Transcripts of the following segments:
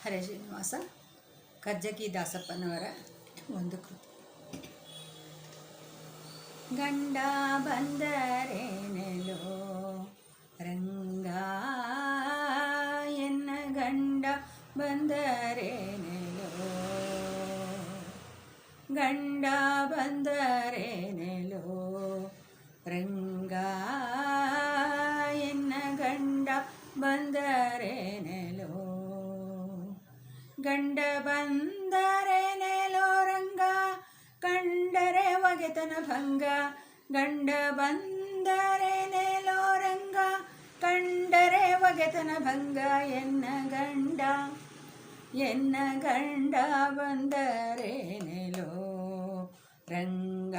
ಹರೇ ಶ್ರೀನಿವಾಸ ಕರ್ಜಗಿ ದಾಸಪ್ಪನವರ ಒಂದು ಕೃತಿ. ಗಂಡ ಬಂದರೇನೆಲೋ ರಂಗ ಎನ್ನ ಗಂಡ ಬಂದರೇನೆಲೋ ಗಂಡ ಬಂದರೇನೆಲೋ ರಂಗ ಗಂಡ ಬಂದರೇನೆಲೋ ರಂಗ ಕಂಡರೆ ಒಗೆತನ ಭಂಗ. ಗಂಡ ಬಂದರೇನೆಲೋ ರಂಗ ಕಂಡರೆ ಒಗೆತನ ಭಂಗ. ಎನ್ನ ಗಂಡ ಎನ್ನ ಗಂಡ ಬಂದರೇನೆಲೋ ರಂಗ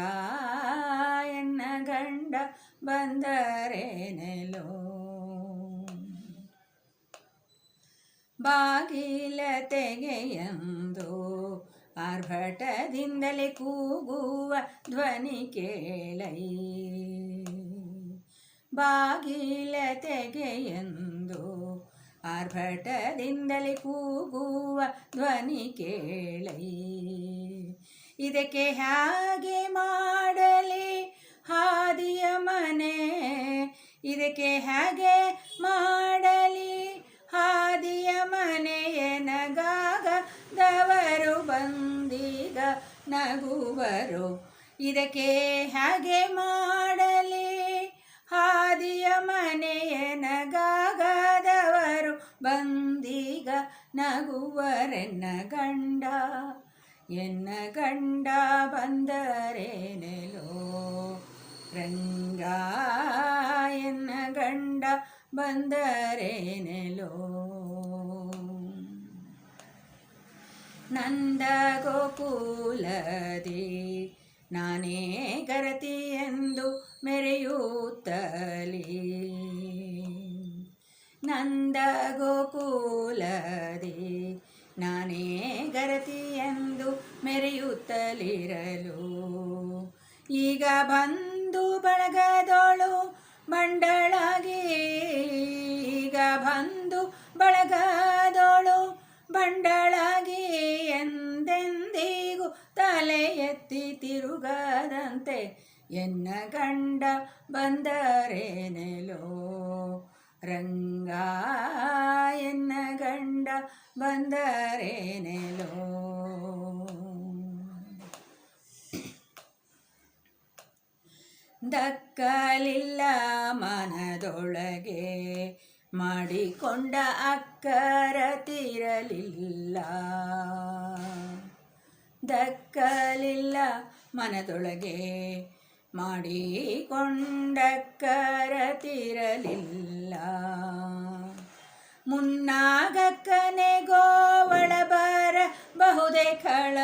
ಎನ್ನ ಗಂಡ ಬಂದರೇನೆಲೋ ಬಾಗಿಲ ತೆಗೆಯಂದು ಆರ್ಭಟದಿಂದಲೇ ಕೂಗುವ ಧ್ವನಿ ಕೇಳೈ. ಬಾಗಿಲ ತೆಗೆಯಂದು ಆರ್ಭಟದಿಂದಲೇ ಕೂಗುವ ಧ್ವನಿ ಕೇಳೈ. ಇದಕ್ಕೆ ಹಾಗೆ ಮಾಡಲಿ ಹಾದಿಯ ಮನೆ. ಇದಕ್ಕೆ ಹಾಗೆ ಮಾಡಲಿ ನಗುವರು. ಇದಕ್ಕೆ ಹಾಗೆ ಮಾಡಲಿ? ಹಾದಿಯ ಮನೆಯನಗಾಗದವರು ಬಂದೀಗ ನಗುವರೆನ್ನ ಗಂಡ. ಎನ್ನ ಗಂಡ ಬಂದರೇನೆಲೋ? ರಂಗ ಎನ್ನ ಗಂಡ ಬಂದರೇನೆಲೋ? ನಂದ ಗೋಕುಲದಿ ನಾನೇ ಎಂದು ಮೆರೆಯುತ್ತಲೇ ನಂದ ಗೋಕುಲದಿ ನಾನೇ ಎಂದು ಮೆರೆಯುತ್ತಲಿರಲು ಈಗ ಬಂದು ಬಳಗದೋಳು ಬಂಡಳಾಗಿ. ಈಗ ಬಂದು ಬಳಗದೋಳು ಬಂಡಳಾಗಿ ತಿರುಗದಂತೆ ಎನ್ನ ಗಂಡ ಬಂದರೇನೆಲೋ? ರಂಗ ಎನ್ನ ಗಂಡ ಬಂದರೇನೆಲೋ? ದಕ್ಕಲಿಲ್ಲ ಮನದೊಳಗೆ ಮಾಡಿಕೊಂಡ ಅಕ್ಕರ ತಿರಲಿಲ್ಲ. ದಕ್ಕಲಿಲ್ಲ ಮನದೊಳಗೆ ಮಾಡಿಕೊಂಡಕ್ಕರತಿರಲಿಲ್ಲ. ಮುನ್ನಾಗಕ್ಕನೆ ಗೋವಳ ಬರ ಬಹುದೇ ಕಳ.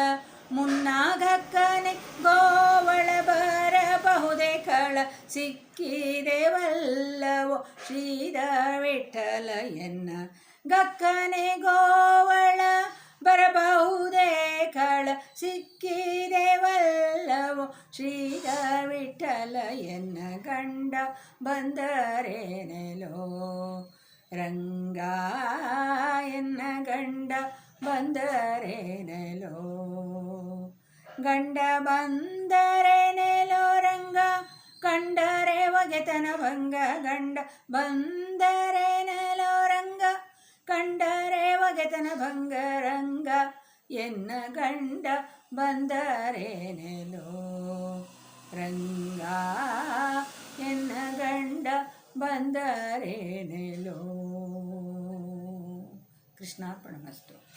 ಮುನ್ನಾಗಕ್ಕನೆ ಗೋವಳ ಬರ ಬಹುದೇ ಕಳ. ಸಿಕ್ಕಿದೆವಲ್ಲವೋ ಶ್ರೀದ ವಿಠಲ ಎನ್ನ ಗಕ್ಕನೆ ಗೋವಳ ಬರಬಹುದೇ ಖಳ ಸಿಕ್ಕಿದೆವಲ್ಲವೋ ಶ್ರೀದ ವಿಠಲ ಎನ್ನ ಗಂಡ ಬಂದರೇನೆಲೋ ರಂಗ ಎನ್ನ ಗಂಡ ಬಂದರೇನೆಲೋ ಗಂಡ ಬಂದರೇನೆಲೋ ರಂಗ ಕಂಡರೆ ಒಗೆತನ ಭಂಗ ಗಂಡ ಬಂದರೇನೆಲೋ ರಂಗ ಕಂಡರೆ ಒಗೆತನ ಭಂಗರಂಗ ಎನ್ನ ಗಂಡ ಬಂದರೇನೆಲೋ? ರಂಗ ಎನ್ನ ಗಂಡ ಬಂದರೇನೆಲೋ? ಕೃಷ್ಣಾರ್ಪಣ ಮಸ್ತು.